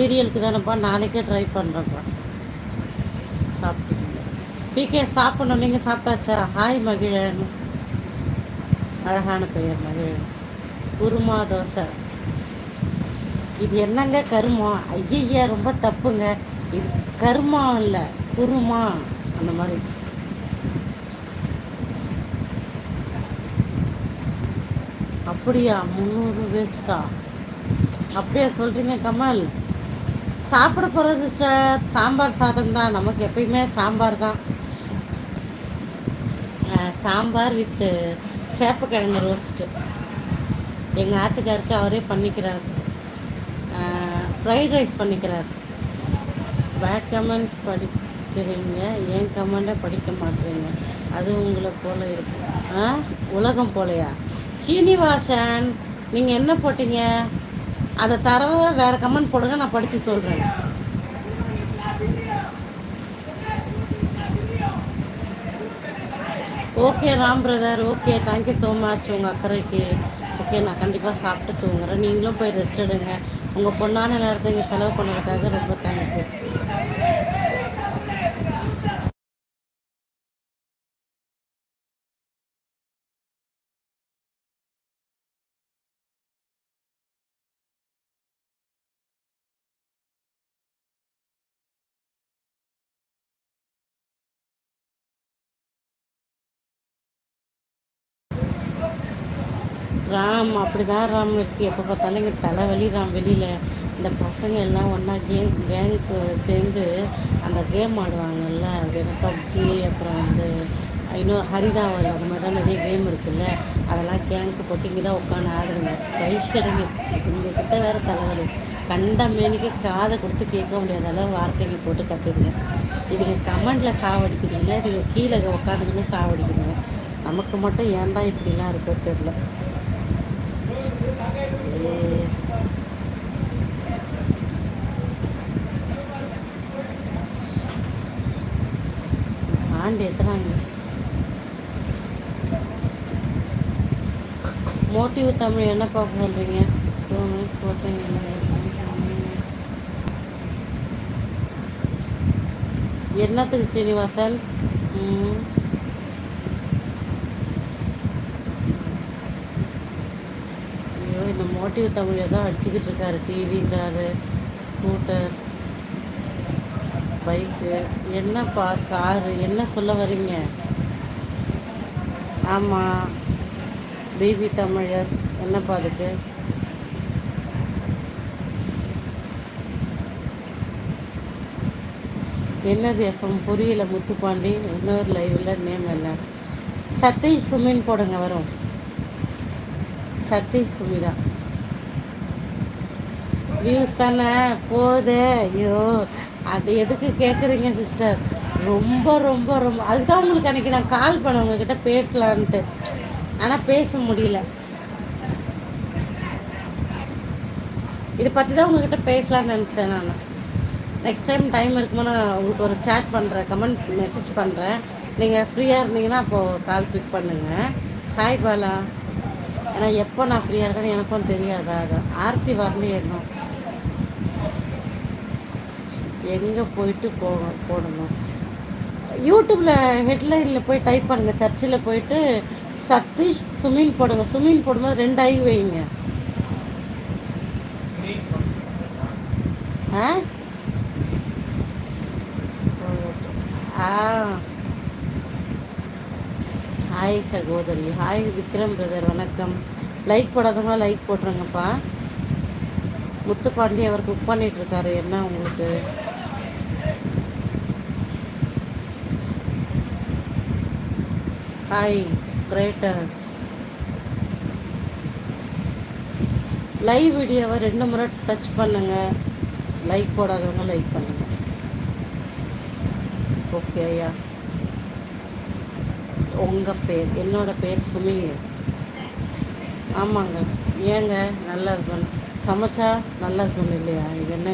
சீரியலுக்கு தானேப்பா நாளைக்கே ட்ரை பண்ணுறேன்ப்பா சாப்பிட்டீங்க பிகே சாப்பிடணும். நீங்கள் சாப்பிட்டாச்சா? ஹாய் மகிழன். அழகான பெயர் மகிழன். குருமா தோசை. இது என்னங்க கருமம் ஐயய்யா ரொம்ப தப்புங்க. இது கருமம் இல்லை குருமா. அந்த மாதிரி. அப்படியா? முந்நூறு வேஸ்டா அப்படியே சொல்கிறீங்க கமல். சாப்பிட போகிறது சார் சாம்பார் சாதம் தான் நமக்கு எப்பயுமே சாம்பார் தான். சாம்பார் வித்து சேப்பக்கிழங்கு ரோஸ்ட்டு எங்கள் ஆத்துக்காருக்கு அவரே பண்ணிக்கிறார். ஃப்ரைட் ரைஸ் பண்ணிக்கிறார். பேட் கமெண்ட்ஸ் படிக்கிறீங்க ஏன் கமெண்டை படிக்க மாட்டேறீங்க அது உங்களை போல இருக்கும். ஆ உலகம் போலையா? சீனிவாசன் நீங்கள் என்ன போட்டீங்க? அதை தரவ வேறு கமெண்ட் போடுங்க நான் படித்து சொல்கிறேன் okay Ram brother okay thank you so much உங்கள் அக்கறைக்கு. ஓகே நான் கண்டிப்பாக சாப்பிட்டு தூங்குறேன். நீங்களும் போய் ரெஸ்ட் எடுங்க. உங்கள் பொண்ணான நேரத்தை இங்கே செலவு பண்ணுறதுக்காக ரொம்ப தேங்க்யூ ராம் அப்படி தான் ராம் இருக்குது எப்போ பார்த்தாலும் எங்கள் தலைவலி ராம் வெளியில். இந்த பசங்க எல்லாம் ஒன்றா கேம் கேங்க்கு சேர்ந்து அந்த கேம் ஆடுவாங்கல்ல வெறும் பப்ஜி அப்புறம் வந்து இன்னும் ஹரிதாவல் அந்த மாதிரி தான் நிறைய கேம் இருக்குல்ல. அதெல்லாம் கேங்க்கு போட்டு இங்கே தான் உட்காந்து ஆடுதுங்க கைஷடுங்க கிட்ட வேறு தலைவலி கண்ட மேனிக்கு காதை கொடுத்து கேட்க முடியாத அளவு வார்த்தைங்க போட்டு கற்றுக்குங்க இவங்க கமெண்டில் சாவடிக்குதுங்க. இவங்க கீழே உட்காந்துக்கின்னு சாவடிக்குதுங்க. நமக்கு மட்டும் ஏன் தான் இப்படிலாம் இருக்கோ தெரில ஆண்டு எத்தனை மோட்டிவ் தமிழ் என்ன பார்க்க சொல்கிறீங்க என்னத்துக்கு சீனிவாசன்? ம். இந்த மோட்டிவ் தமிழை தான் அடிச்சுக்கிட்டு இருக்காரு. காரு ஸ்கூட்டர் பைக்கு என்னப்பா காரு என்ன சொல்ல வரீங்க? ஆமாம் பிபி தமிழஸ் என்னப்பா அதுக்கு? என்னது எஃப்எம் புரியல முத்துப்பாண்டி. இன்னொரு லைவில் நேம் என்ன? சத்தீஷ் சுமின் போடுங்க வரும். சக்தி சுமிதா வியூஸ் தானே? போகுது ஐயோ அது எதுக்கு கேட்குறீங்க சிஸ்டர்? ரொம்ப ரொம்ப ரொம்ப அதுதான் உங்களுக்கு அன்றைக்கி நான் கால் பண்ணேன் உங்ககிட்ட பேசலான்ட்டு. ஆனால் பேச முடியல. இதை பற்றி தான் உங்ககிட்ட பேசலான்னு நினச்சேன் நான். நெக்ஸ்ட் டைம் டைம் இருக்குமோ நான் உங்களுக்கு ஒரு சேட் பண்ணுறேன் கமெண்ட் மெசேஜ் பண்ணுறேன் நீங்கள் ஃப்ரீயாக இருந்தீங்கன்னா அப்போது கால் பிக் பண்ணுங்கள் ஹாய் பாலா. ஏன்னா எப்போ நான் ஃப்ரீயாக இருக்கேன்னு எனக்கும் தெரியாதா. ஆர்த்தி வரலையே இன்னும். எங்கே போயிட்டு போக போடணும். யூடியூப்பில் ஹெட்லைனில் போய் டைப் பண்ணுங்கள் சர்ச்சில் போயிட்டு சதீஷ் சுமின் போடுங்க. சுமின் போடும்போது ரெண்டு ஐ வைங்க. ஆ. ஹாய் சகோதரி. ஹாய் விக்ரம் பிரதர் வணக்கம். லைக் போடாதவங்க லைக் போட்டுருங்கப்பா. முத்துப்பாண்டி அவர் குக் பண்ணிகிட்ருக்காரு என்ன உங்களுக்கு? ஹாய் கிரேட்டர் லைவ் வீடியோவை ரெண்டு முறை டச் பண்ணுங்க. லைக் போடாதவங்க லைக் பண்ணுங்க. ஓகே ஐயா. உங்கள் பேர் என்னோட பேர் சுமி ஆமாங்க. ஏங்க நல்ல ஹஸ்பண்ட் சமைச்சா நல்லா இருக்கணும் இல்லையா? இது என்ன